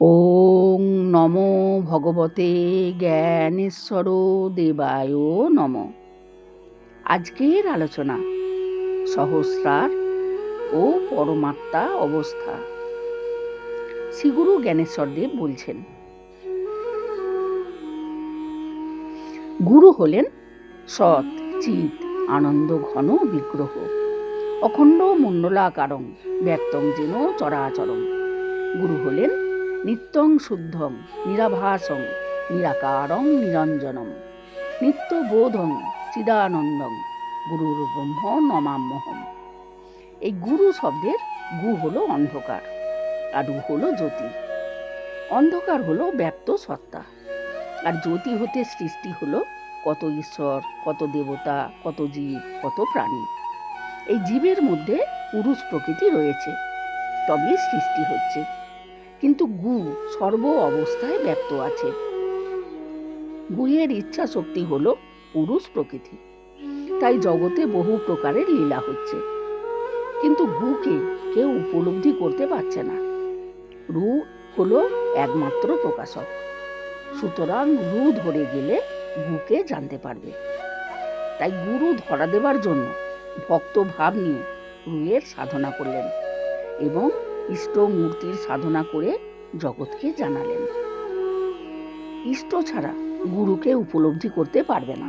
ওং নমো ভগবতে জ্ঞানেশ্বর দেবায় নম। আজকের আলোচনা সহস্রার ও পরমাত্মা অবস্থা। শ্রীগুরু জ্ঞানেশ্বর দেব বলছেন, গুরু হলেন সৎ, চিত, আনন্দ, ঘন, বিগ্রহ, অখণ্ড, মণ্ডলাকারং, ব্যক্তং, যেন চরাচরং। গুরু হলেন নিত্যং শুদ্ধং, নিরাভাসং, নিরাকারং, নিরঞ্জনম। নিত্যবোধং, চিদানন্দং গুরুর ব্রহ্ম নমাম্যহম এই গুরু শব্দের গু হলো অন্ধকার, আর রু হলো জ্যোতি। অন্ধকার হলো ব্যক্ত সত্তা, আর জ্যোতি হতে সৃষ্টি হলো কত ঈশ্বর, কত দেবতা, কত জীব, কত প্রাণী। এই জীবের মধ্যে পুরুষ প্রকৃতি রয়েছে, তবেই সৃষ্টি হচ্ছে। কিন্তু গু সর্ব অবস্থায় ব্যক্ত আছে। গুয়ের ইচ্ছা শক্তি হলো পুরুষ প্রকৃতি। তাই জগতে বহু প্রকারের লীলা হচ্ছে। কিন্তু গুকে কেউ উপলব্ধি করতে পারছে না। রু হলো একমাত্র প্রকাশক। সুতরাং রু ধরে গেলে গুকে জানতে পারবে। তাই গুরু ধরা দেবার জন্য ভক্ত ভাব নিয়ে রুয়ের সাধনা করলেন এবং ইষ্ট মূর্তির সাধনা করে জগৎকে জানালেন। ইষ্ট ছাড়া গুরুকে উপলব্ধি করতে পারবে না।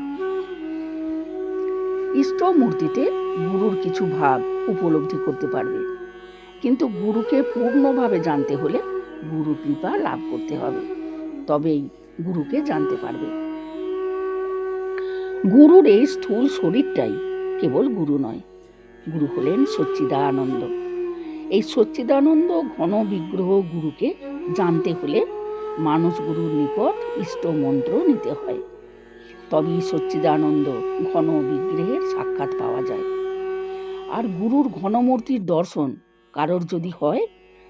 ইষ্ট মূর্তিতে গুরুর কিছু ভাব উপলব্ধি করতে পারবে। কিন্তু গুরুকে পূর্ণভাবে জানতে হলে গুরু কৃপা লাভ করতে হবে। তবেই গুরুকে জানতে পারবে। গুরুর এই স্থূল শরীরটাই কেবল গুরু নয়, গুরু হলেন সচ্চিদানন্দ। এই সচ্চিদানন্দ ঘন বিগ্রহ গুরুকে জানতে হলে মানুষ গুরুর নিকট ইষ্ট মন্ত্র নিতে হয়। তবেই সচ্চিদানন্দ ঘন বিগ্রহের সাক্ষাৎ পাওয়া যায়। আর গুরুর ঘনমূর্তির দর্শন কারোর যদি হয়,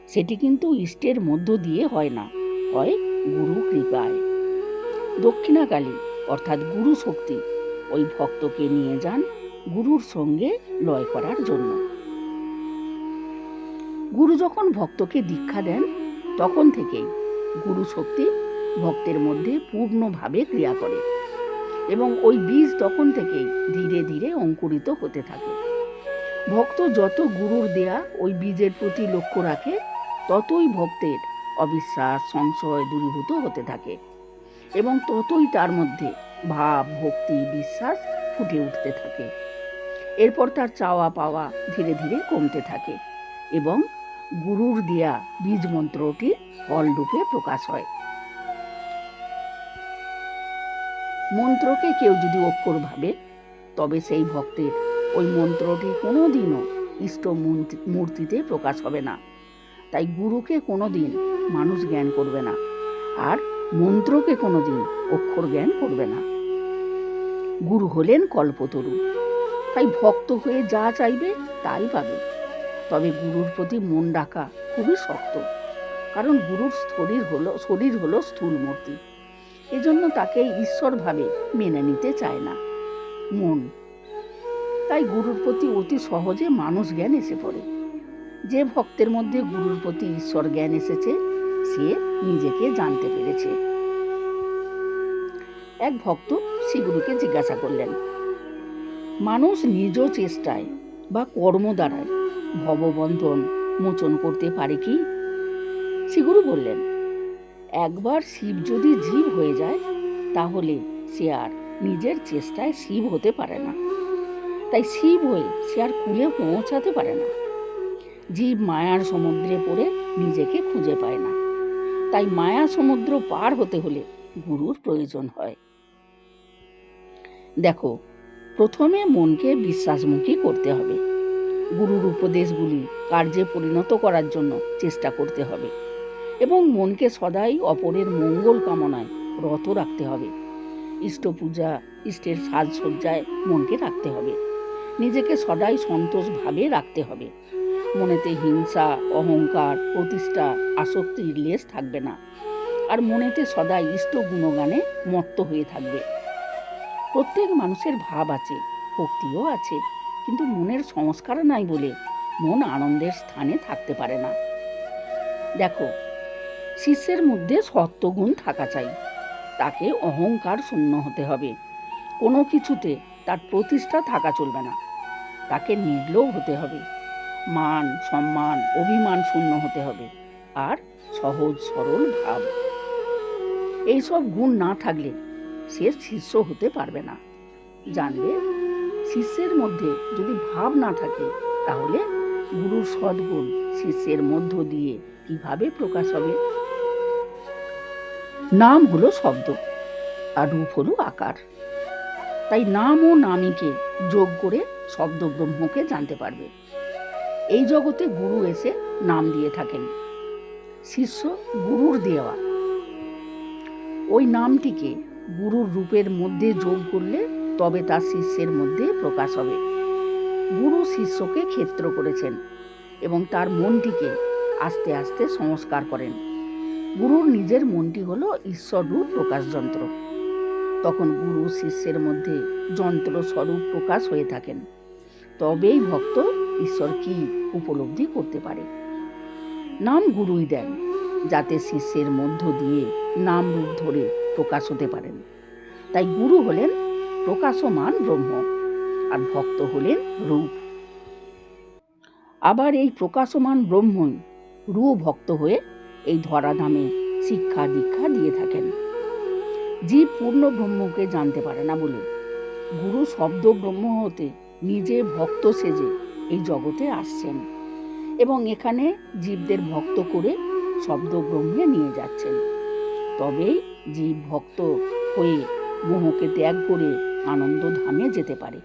সেটি কিন্তু ইষ্টের মধ্য দিয়ে হয় না, হয় গুরু কৃপায়। দক্ষিণাকালী অর্থাৎ গুরু শক্তি ওই ভক্তকে নিয়ে যান গুরুর সঙ্গে লয় করার জন্য। গুরু যখন ভক্তকে দীক্ষা দেন, তখন থেকেই গুরু শক্তি ভক্তের মধ্যে পূর্ণভাবে ক্রিয়া করে এবং ওই বীজ তখন থেকেই ধীরে ধীরে অঙ্কুরিত হতে থাকে। ভক্ত যত গুরুর দেয়া ওই বীজের প্রতি লক্ষ্য রাখে, ততই ভক্তের অবিশ্বাস, সংশয় দূরীভূত হতে থাকে এবং ততই তার মধ্যে ভাব, ভক্তি, বিশ্বাস ফুটে উঠতে থাকে। এরপর তার চাওয়া পাওয়া ধীরে ধীরে কমতে থাকে এবং গুরুর দেয়া বীজ মন্ত্রটি ফলরূপে প্রকাশ হয়। মন্ত্রকে কেউ যদি অক্ষর ভাবে, তবে সেই ভক্তের ওই মন্ত্রটি কোনোদিনও ইষ্ট মূর্তিতে প্রকাশ হবে না। তাই গুরুকে কোনোদিন মানুষ জ্ঞান করবে না, আর মন্ত্রকে কোনোদিন অক্ষর জ্ঞান করবে না। গুরু হলেন কল্পতরু, তাই ভক্ত হয়ে যা চাইবে তাই পাবে। তবে গুরুর প্রতি মন ডাকা খুবই শক্ত। কারণ গুরুর শরীর হলো শরীর হলো স্থূল মূর্তি। এজন্য তাকে ঈশ্বরভাবে মেনে নিতে চায় না। মন। তাই গুরুর প্রতি অতি সহজে মানুষ জ্ঞান এসে পড়ে। যে ভক্তের মধ্যে গুরুর প্রতি ঈশ্বর জ্ঞান এসেছে, সে নিজেকে জানতে পেরেছে। এক ভক্ত শ্রীগুরুকে জিজ্ঞাসা করলেন, মানুষ নিজ চেষ্টায় বা কর্ম দ্বারায় ভববন্ধন মোচন করতে পারে কি? শ্রীগুরু বললেন, একবার শিব যদি জীব হয়ে যায়, তাহলে সে আর নিজের চেষ্টায় শিব হতে পারে না। তাই শিব হয়ে সে আর কুলে পৌঁছাতে পারে না। জীব মায়ার সমুদ্রে পড়ে নিজেকে খুঁজে পায় না। তাই মায়া সমুদ্র পার হতে হলে গুরুর প্রয়োজন হয়। দেখো, প্রথমে মনকে বিশ্বাসমুখী করতে হবে। গুরুর উপদেশগুলি কার্যে পরিণত করার জন্য চেষ্টা করতে হবে এবং মনকে সদাই অপরের মঙ্গল কামনায় রত রাখতে হবে। ইষ্ট পূজা ইষ্টের সাজসজ্জায় মনকে রাখতে হবে। নিজেকে সদাই সন্তোষভাবে রাখতে হবে। মনেতে হিংসা, অহংকার, প্রতিষ্ঠা, আসক্তির লেশ থাকবে না আর মনেতে সদাই ইষ্ট গুণগানে মত্ত হয়ে থাকবে। প্রত্যেক মানুষের ভাব আছে, ভক্তিও আছে। কিন্তু মনের সংস্কার নাই বলে মন আনন্দের স্থানে থাকতে পারে না। দেখো, শিষ্যের মধ্যে সত্যগুণ থাকা চাই। তাকে অহংকার শূন্য হতে হবে। কোনো কিছুতে তার প্রতিষ্ঠা থাকা চলবে না। তাকে নির্লোভ হতে হবে। মান, সম্মান, অভিমান শূন্য হতে হবে। আর সহজ, সরল ভাব। এইসব গুণ না থাকলে সে শিষ্য হতে পারবে না। জানবে শিষ্যের মধ্যে যদি ভাব না থাকে, তাহলে গুরুর সদ্গুণ শিষ্যের মধ্য দিয়ে কীভাবে প্রকাশ হবে? নাম হলো শব্দ আর রূপ হলো আকার। তাই নাম ও নামীকে যোগ করে শব্দ ব্রহ্মকে জানতে পারবে। এই জগতে গুরু এসে নাম দিয়ে থাকেন। শিষ্য গুরুর দেওয়া। ওই নামটিকে গুরুর রূপের মধ্যে যোগ করলে তবে তার শিষ্যের মধ্যে প্রকাশ হবে। গুরু শিষ্যকে ক্ষেত্র করেছেন এবং তার মনটিকে আস্তে আস্তে সংস্কার করেন। গুরুর নিজের মনটি হলো ঈশ্বররূপ প্রকাশ যন্ত্র। তখন গুরু শিষ্যের মধ্যে যন্ত্র স্বরূপ প্রকাশ হয়ে থাকেন। তবেই ভক্ত ঈশ্বর কি উপলব্ধি করতে পারে। নাম গুরুই দেন, যাতে শিষ্যের মধ্য দিয়ে নাম রূপ ধরে প্রকাশ হতে পারেন। তাই গুরু হলেন প্রকাশমান ব্রহ্ম আর ভক্ত হলেন রূপ। আবার এই প্রকাশমান ব্রহ্মই রূ ভক্ত হয়ে এই ধরাধামে শিক্ষা দীক্ষা দিয়ে থাকেন। জীব পূর্ণ ব্রহ্মকে জানতে পারে না বলে গুরু শব্দ ব্রহ্ম হতে নিজে ভক্ত সেজে এই জগতে আসছেন এবং এখানে জীবদের ভক্ত করে শব্দ ব্রহ্মে নিয়ে যাচ্ছেন। তবেই জীব ভক্ত হয়ে মোহকে ত্যাগ করে আনন্দ ধামে যেতে পারে।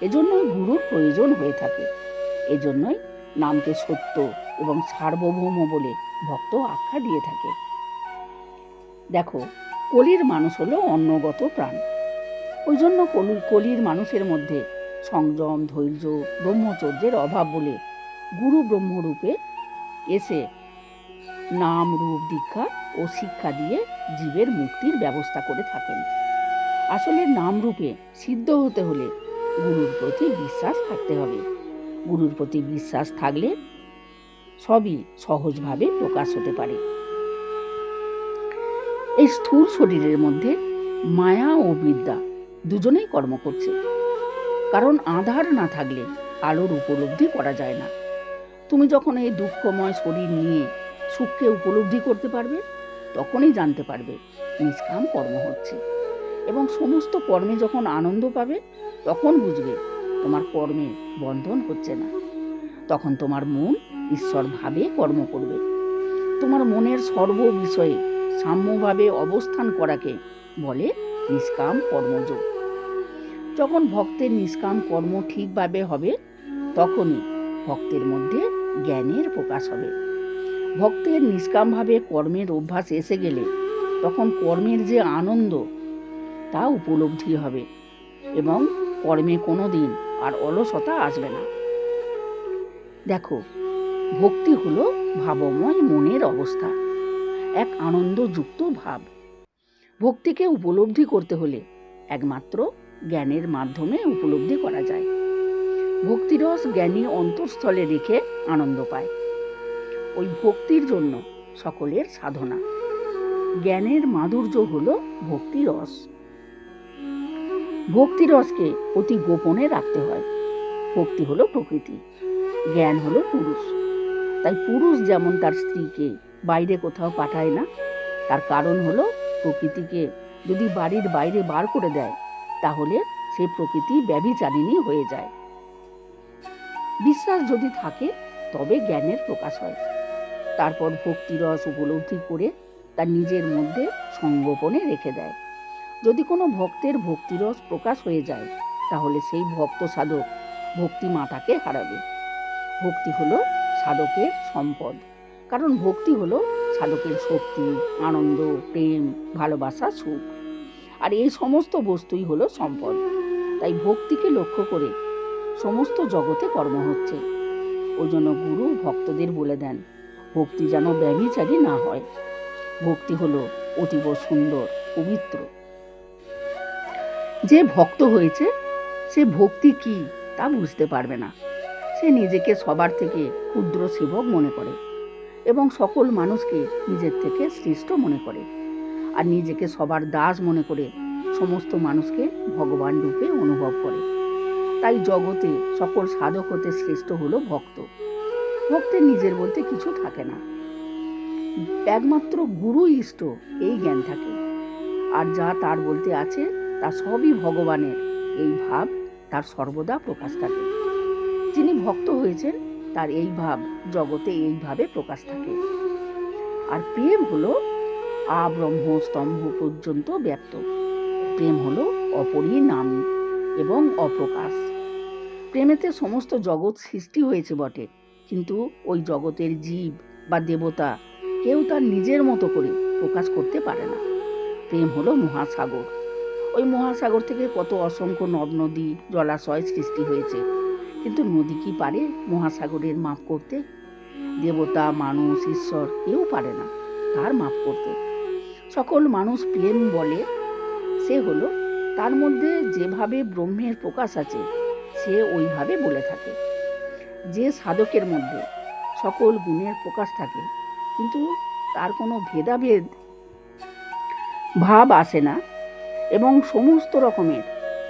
এজন্যই গুরুর প্রয়োজন হয়ে থাকে। এজন্যই নামকে সত্য এবং সার্বভৌম বলে ভক্ত আখ্যা দিয়ে থাকে। দেখো, কলির মানুষ হলো অন্নগত প্রাণ। ওই জন্য কলি- কলির মানুষের মধ্যে সংযম, ধৈর্য, ব্রহ্মচর্যের অভাব বলে গুরু ব্রহ্মরূপে এসে নাম, রূপ, দীক্ষা ও শিক্ষা দিয়ে জীবের মুক্তির ব্যবস্থা করে থাকেন। আসলে নাম রূপে সিদ্ধ হতে হলে গুরুর প্রতি বিশ্বাস থাকতে হবে। গুরুর প্রতি বিশ্বাস থাকলে সবই সহজভাবে প্রকাশ হতে পারে। এই স্থূল শরীরের মধ্যে মায়া ও বিদ্যা দুজনেই কর্ম করছে। কারণ আধার না থাকলে আলোর উপলব্ধি করা যায় না। তুমি যখন এই দুঃখময় শরীর নিয়ে সুখকে উপলব্ধি করতে পারবে, তখনই জানতে পারবে নিষ্কাম কর্ম হচ্ছে। এবং সমস্ত কর্মে যখন আনন্দ পাবে, তখন বুঝবে তোমার কর্মে বন্ধন হচ্ছে না। তখন তোমার মন ঈশ্বর ভাবে কর্ম করবে। তোমার মনের সর্ব বিষয়ে সাম্যভাবে অবস্থান করাকে বলে নিষ্কাম কর্মযোগ। যখন ভক্তের নিষ্কাম কর্ম ঠিকভাবে হবে, তখনই ভক্তের মধ্যে জ্ঞানের প্রকাশ হবে। ভক্তের নিষ্কামভাবে কর্মের অভ্যাস এসে গেলে, তখন কর্মের যে আনন্দ তা উপলব্ধি হবে এবং কর্মে কোনো দিন আর অলসতা আসবে না। দেখো, ভক্তি হলো ভাবময় মনের অবস্থা, এক আনন্দযুক্ত ভাব। ভক্তিকে উপলব্ধি করতে হলে একমাত্র জ্ঞানের মাধ্যমে উপলব্ধি করা যায়। ভক্তিরস জ্ঞানী অন্তঃস্থলে রেখে আনন্দ পায়। ওই ভক্তির জন্য সকলের সাধনা। জ্ঞানের মাধুর্য হলো ভক্তিরস। ভক্তিরসকে অতি গোপনে রাখতে হয়। ভক্তি হলো প্রকৃতি, জ্ঞান হলো পুরুষ। তাই পুরুষ যেমন তার স্ত্রীকে বাইরে কোথাও পাঠায় না, তার কারণ হলো প্রকৃতিকে যদি বাড়ির বাইরে বার করে দেয়, তাহলে সে প্রকৃতি ব্যভিচারিণী হয়ে যায়। বিশ্বাস যদি থাকে, তবে জ্ঞানের প্রকাশ হয়। তারপর ভক্তিরস উপলব্ধি করে তার নিজের মধ্যে সংগোপনে রেখে দেয়। যদি কোনো ভক্তের ভক্তিরস প্রকাশ হয়ে যায়, তাহলে সেই ভক্ত সাধক ভক্তি মাতাকে হারাবে। ভক্তি হলো সাধকের সম্পদ। কারণ ভক্তি হলো সাধকের শক্তি, আনন্দ, প্রেম, ভালোবাসা, সুখ। আর এই সমস্ত বস্তুই হলো সম্পদ। তাই ভক্তিকে লক্ষ্য করে সমস্ত জগতে কর্ম হচ্ছে। ওই জন্য গুরু ভক্তদের বলে দেন, ভক্তি যেন ব্যভিচারী না হয়। ভক্তি হলো অতীব সুন্দর, পবিত্র। যে ভক্ত হয়েছে, সে ভক্তি কি তা বুঝতে পারবে না। সে নিজেকে সবার থেকে ক্ষুদ্র সেবক মনে করে এবং সকল মানুষকে নিজের থেকে শ্রেষ্ঠ মনে করে আর নিজেকে সবার দাস মনে করে সমস্ত মানুষকে ভগবান রূপে অনুভব করে। তাই জগতে সকল সাধক হতে শ্রেষ্ঠ হলো ভক্ত। ভক্তের নিজের বলতে কিছু থাকে না। একমাত্র গুরু ইষ্ট এই জ্ঞান থাকে। আর যা তার বলতে আছে তা সবই ভগবানের। এই ভাব তার সর্বদা প্রকাশ থাকে। যিনি ভক্ত হয়েছেন, তার এই ভাব জগতে এইভাবে প্রকাশ থাকে। আর প্রেম হলো আব্রহ্ম স্তম্ভ পর্যন্ত ব্যক্ত। প্রেম হলো অপরিণামী এবং অপ্রকাশ। প্রেমেতে সমস্ত জগৎ সৃষ্টি হয়েছে বটে, কিন্তু ওই জগতের জীব বা দেবতা কেউ তার নিজের মতো করে প্রকাশ করতে পারে না। প্রেম হলো মহাসাগর। ওই মহাসাগর থেকে কত অসংখ্য নদ নদী জলাশয় সৃষ্টি হয়েছে। কিন্তু নদী কি পারে মহাসাগরের মাপ করতে? দেবতা, মানুষ, ঈশ্বর কেউ পারে না তার মাপ করতে। সকল মানুষ প্রেম বলে সে হলো, তার মধ্যে যেভাবে ব্রহ্মের প্রকাশ আছে, সে ওইভাবে বলে থাকে। যে সাধকের মধ্যে সকল গুণের প্রকাশ থাকে, কিন্তু তার কোনো ভেদাভেদ, ভাব আসে না। এবং সমস্ত রকমের,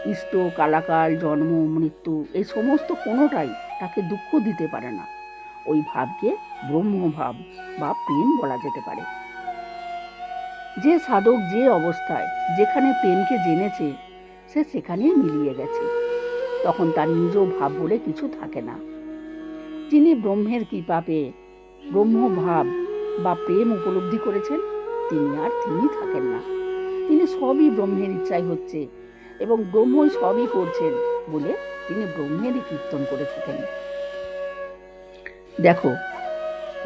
ইষ্ট, কালাকাল, জন্ম, মৃত্যু, এই সমস্ত কোনোটাই তাকে দুঃখ দিতে পারে না। ওই ভাবকে ব্রহ্মভাব বা প্রেম বলা যেতে পারে। যে সাধক যে অবস্থায় যেখানে প্রেমকে জেনেছে, সে সেখানেই মিলিয়ে গেছে। তখন তার নিজ ভাব বলে কিছু থাকে না। যিনি ব্রহ্মের কৃপা পেয়ে ব্রহ্মভাব বা প্রেম উপলব্ধি করেছেন, তিনি আর তিনি থাকেন না। তিনি সবই ব্রহ্মের ইচ্ছাই হচ্ছে এবং ব্রহ্মই সবই করছেন বলে তিনি ব্রহ্মেরই কীর্তন করে থাকেন। দেখো,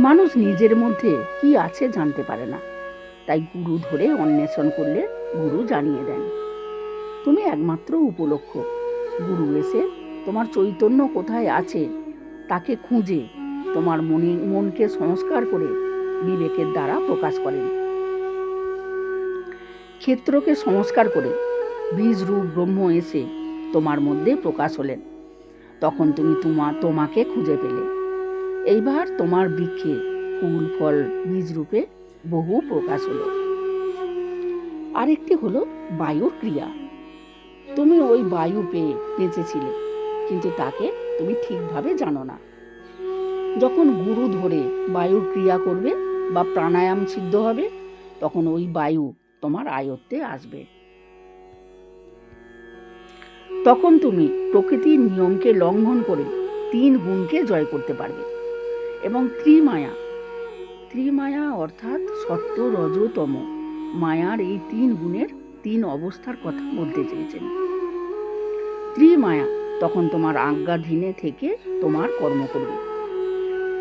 মানুষ নিজের মধ্যে কি আছে জানতে পারে না। তাই গুরু ধরে অন্বেষণ করলে গুরু জানিয়ে দেন। তুমি একমাত্র উপলক্ষ। গুরু এসে তোমার চৈতন্য কোথায় আছে তাকে খুঁজে তোমার মনে, মনকে সংস্কার করে বিবেকের দ্বারা প্রকাশ করেন। ক্ষেত্রকে সংস্কার করে বীজ রূপ ব্রহ্ম এসে তোমার মধ্যে প্রকাশ হলেন। তখন তুমি তোমা, তোমাকে খুঁজে পেলে। এইবার তোমার বৃক্ষে ফুল, ফল, বীজ রূপে বহু প্রকাশ হলো। আরেকটি হলো বায়ুর ক্রিয়া। তুমি ওই বায়ু পেয়ে বেঁচেছিলে, কিন্তু তাকে তুমি ঠিকভাবে জানো না। যখন গুরু ধরে বায়ুর ক্রিয়া করবে বা প্রাণায়াম সিদ্ধ হবে, তখন ওই বায়ু তোমার আয়ত্তে আসবে। তখন তুমি প্রকৃতির নিয়মকে লঙ্ঘন করে তিন গুণকে জয় করতে পারবে এবং ত্রিমায়া ত্রিমায়া অর্থাৎ সত্য, রজ, তম মায়ার এই তিন গুণের তিন অবস্থার কথা বলতে চেয়েছেন। ত্রিমায়া তখন তোমার আজ্ঞাধীনে থেকে তোমার কর্ম করবে।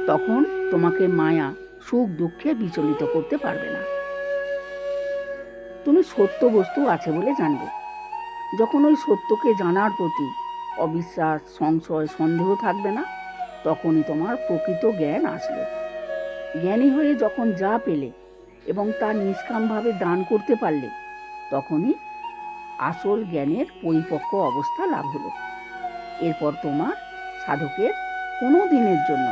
তখন তোমাকে মায়া, সুখ, দুঃখে বিচলিত করতে পারবে না। তুমি সত্য বস্তু আছে বলে জানবে। যখন ওই সত্যকে জানার প্রতি অবিশ্বাস, সংশয়, সন্দেহ থাকবে না, তখনই তোমার প্রকৃত জ্ঞান আসবে। জ্ঞানী হয়ে যখন যা পেলে এবং তা নিষ্কামভাবে দান করতে পারলে, তখনই আসল জ্ঞানের পরিপক্ক অবস্থা লাভ হলো। এরপর তোমার সাধকের কোনো দিনের জন্য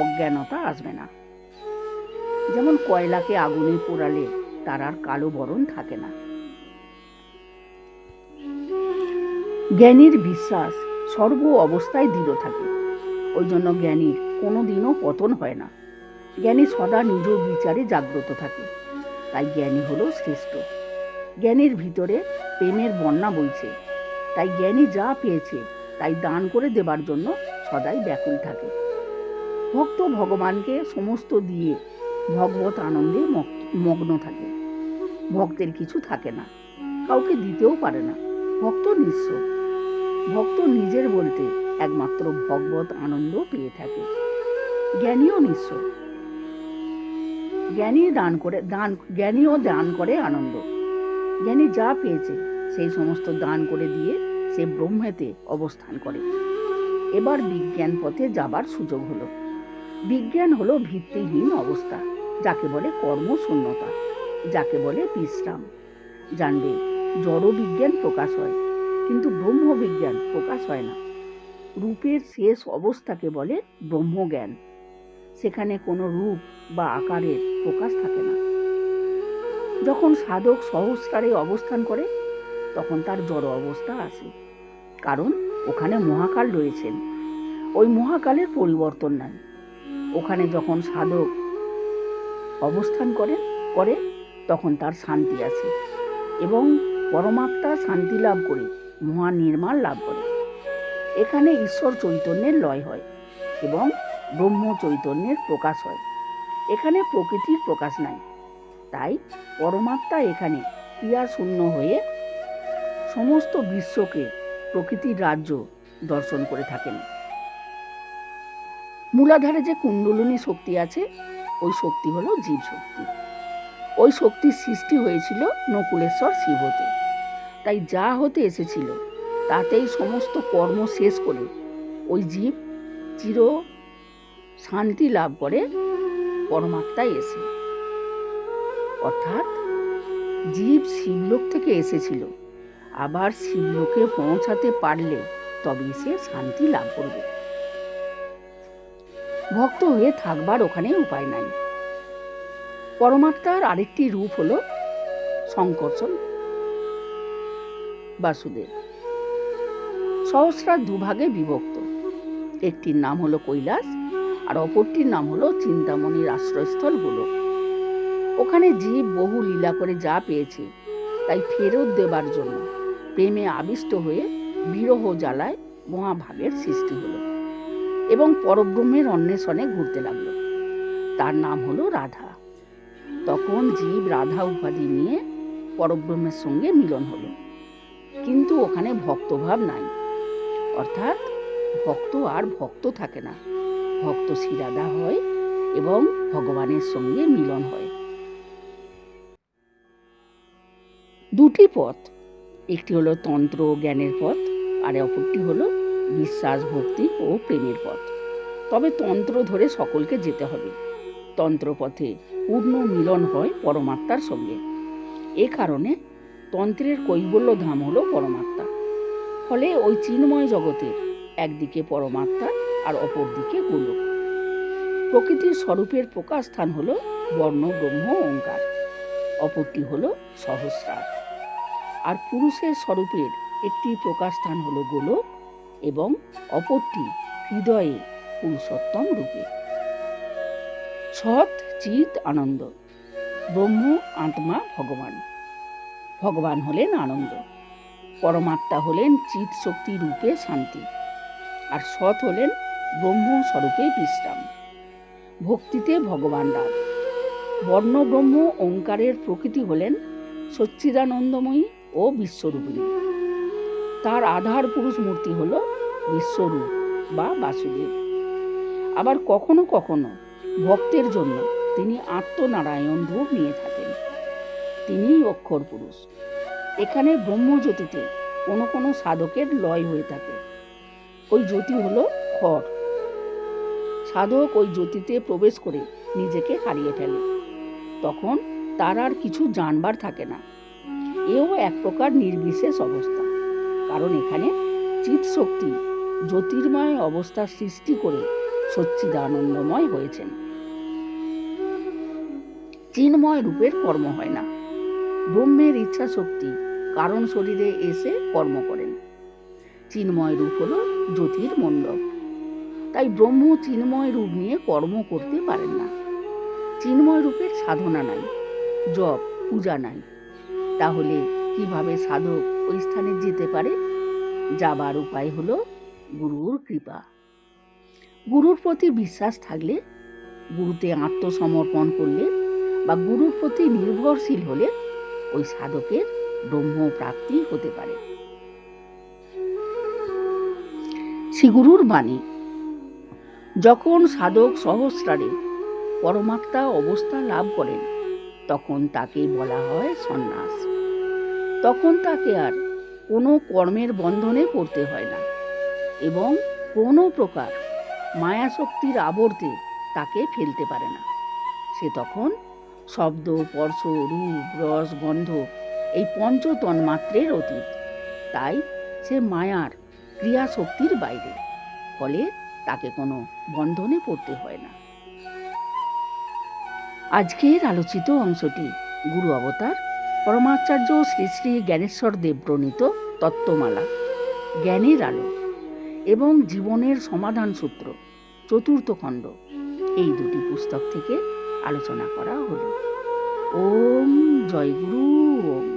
অজ্ঞানতা আসবে না। যেমন কয়লাকে আগুনে পোড়ালে তার আর কালো বরণ থাকে না। জ্ঞানীর বিশ্বাস সর্ব অবস্থায় দৃঢ় থাকে। ওই জন্য জ্ঞানীর কোনো দিনও পতন হয় না। জ্ঞানী সদা নিজ বিচারে জাগ্রত থাকে। তাই জ্ঞানী হলো শ্রেষ্ঠ। জ্ঞানীর ভিতরে প্রেমের বন্যা বইছে। তাই জ্ঞানী যা পেয়েছে, তাই দান করে দেবার জন্য সদাই ব্যাকুল থাকে। ভক্ত ভগবানকে সমস্ত দিয়ে ভগবত আনন্দে মগ্ন থাকে। ভক্তের কিছু থাকে না। কাউকে দিতেও পারে না। ভক্ত নিঃস্ব। ভক্ত নিজের বলতে একমাত্র ভগবত আনন্দ পেয়ে থাকে। জ্ঞানীও নিঃস্ব। জ্ঞানী দান করে, দান, জ্ঞানীও দান করে আনন্দ। জ্ঞানী যা পেয়েছে, সেই সমস্ত দান করে দিয়ে সে ব্রহ্মেতে অবস্থান করে। এবার বিজ্ঞান পথে যাবার সুযোগ হলো। বিজ্ঞান হলো ভিত্তিহীন অবস্থা। যাকে বলে কর্মশূন্যতা, যাকে বলে বিশ্রাম। জানবে, জড় বিজ্ঞান প্রকাশ হয়, কিন্তু ব্রহ্ম বিজ্ঞান প্রকাশ হয় না। রূপের শেষ অবস্থাকে বলে ব্রহ্মজ্ঞান। সেখানে কোনো রূপ বা আকারের প্রকাশ থাকে না। যখন সাধক সহস্রারে অবস্থান করে, তখন তার জড় অবস্থা আসে। কারণ ওখানে মহাকাল রয়েছেন। ওই মহাকালের পরিবর্তন নাই। ওখানে যখন সাধক অবস্থান করে করে তখন তার শান্তি আসে এবং পরমাত্মা শান্তি লাভ করে মহা নির্মাণ লাভ করে। এখানে ঈশ্বর চৈতন্যের লয় হয় এবং ব্রহ্ম চৈতন্যের প্রকাশ হয়। এখানে প্রকৃতির প্রকাশ নাই। তাই পরমাত্মা এখানে ক্রিয়া শূন্য হয়ে সমস্ত বিশ্বকে প্রকৃতির রাজ্য দর্শন করে থাকেন। মূলাধারে যে কুণ্ডলিনী শক্তি আছে ওই শক্তি হলো জীব শক্তি। ওই শক্তির সৃষ্টি হয়েছিল নকুলেশ্বর শিব হতে। তাই যা হতে এসেছিল, তাতেই সমস্ত কর্ম শেষ করে ওই জীব চির শান্তি লাভ করে পরমাত্মায় এসে। অর্থাৎ জীব শিবলোক থেকে এসেছিল। আবার শিবলোকে পৌঁছাতে পারলে তবে সে শান্তি লাভ করবে। ভক্ত হয়ে থাকবার ওখানে উপায় নাই। পরমাত্মার আরেকটি রূপ হলো সংকর্ষণ বাসুদেব। সহস্রার দুভাগে বিভক্ত। একটির নাম হলো কৈলাস আর অপরটির নাম হলো চিন্তামণির আশ্রয়স্থল গোলক ওখানে জীব বহু লীলা করে যা পেয়েছে, তাই ফেরত দেবার জন্য প্রেমে আবিষ্ট হয়ে বিরহ জ্বালায় মহাভাগের সৃষ্টি হলো। এবং পরব্রহ্মের অন্বেষণে ঘুরতে লাগল। তার নাম হলো রাধা। তখন জীব রাধা উপাধি নিয়ে পরব্রহ্মের সঙ্গে মিলন হলো। কিন্তু ওখানে ভক্তভাব নাই। অর্থাৎ ভক্ত আর ভক্ত থাকে না। ভক্ত শিরাদা হয় এবং ভগবানের সঙ্গে মিলন হয়। দুটি পথ। একটি হলো তন্ত্র জ্ঞানের পথ, আর অপরটি হলো বিশ্বাস ভক্তি ও প্রেমের পথ। তবে তন্ত্র ধরে সকলকে যেতে হবে। তন্ত্রপথে পূর্ণ মিলন হয় পরমাত্মার সঙ্গে। এ কারণে তন্ত্রের কৈবল্য ধাম হলো পরমাত্মা। ফলে ওই চিন্ময় জগতের একদিকে পরমাত্মা আর অপরদিকে গোলক। প্রকৃতির স্বরূপের প্রকাশ স্থান হলো বর্ণ, ব্রহ্ম ওঙ্কার অপরটি হলো সহস্রার। আর পুরুষের স্বরূপের একটি প্রকাশ স্থান হলো গোলক এবং অপরটি হৃদয়ে পুরুষোত্তম রূপে। সৎ, চিত, আনন্দ। ব্রহ্ম, আত্মা, ভগবান। ভগবান হলেন আনন্দ। পরমাত্মা হলেন চিত শক্তি রূপে শান্তি। আর সৎ হলেন ব্রহ্ম স্বরূপে বিশ্রাম। ভক্তিতে ভগবান লাভ বর্ণ ব্রহ্ম, ওঙ্কারের প্রকৃতি হলেন সচ্চিদানন্দময়ী ও বিশ্বরূপিণী। তার আধার পুরুষ মূর্তি হল বিশ্বরূপ বা বাসুদেব। আবার কখনো কখনো ভক্তের জন্য তিনি আত্মনারায়ণ রূপ নিয়ে থাকেন। তিনিই অক্ষর পুরুষ। এখানে ব্রহ্মজ্যোতিতে কোনো কোনো সাধকের লয় হয়ে থাকে। ওই জ্যোতি হলো খড়। সাধক ওই জ্যোতিতে প্রবেশ করে নিজেকে হারিয়ে ফেলে। তখন তার আর কিছু জানবার থাকে না। এও এক প্রকার নির্বিশেষ অবস্থা। কারণ এখানে চিৎশক্তি, জ্যোতির্ময় অবস্থা সৃষ্টি করে সচ্চিদানন্দময় হয়েছেন। চিন্ময় রূপের কর্ম হয় না। ব্রহ্মের ইচ্ছা শক্তি কারণ শরীরে এসে কর্ম করেন। চিন্ময় রূপ হল জ্যোতির মণ্ডপ তাই ব্রহ্ম চিন্ময় রূপ নিয়ে কর্ম করতে পারেন না। চিন্ময় রূপের সাধনা নাই, জপ, পূজা নাই। তাহলে কীভাবে সাধক ওই স্থানে যেতে পারে। যাবার উপায় হল গুরুর কৃপা। গুরুর প্রতি বিশ্বাস থাকলে, গুরুতে আত্মসমর্পণ করলে বা গুরুর প্রতি নির্ভরশীল হলে ওই সাধকের ব্রহ্ম প্রাপ্তি হতে পারে। শ্রীগুরুর বাণী, যখন সাধক সহস্রারে পরমাত্মা অবস্থা লাভ করেন, তখন তাকে বলা হয় সন্ন্যাস। তখন তাকে আর কোনো কর্মের বন্ধনে পড়তে হয় না এবং কোনো প্রকার মায়াশক্তির আবর্তে তাকে ফেলতে পারে না। সে তখন শব্দ, স্পর্শ, রূপ, রস, গন্ধ এই পঞ্চতন্মাত্রের অতীত। তাই সে মায়ার ক্রিয়া শক্তির বাইরে, ফলে তাকে কোনো বন্ধনে পড়তে হয় না। আজকের আলোচিত অংশটি গুরু অবতার পরমাচার্য শ্রী শ্রী জ্ঞানেশ্বর দেব প্রণীত তত্ত্বমালা, জ্ঞানের আলো এবং জীবনের সমাধান সূত্র, চতুর্থ খণ্ড। এই দুটি পুস্তক থেকে আলোচনা করা হল। ওম জয় গুরু, ওম।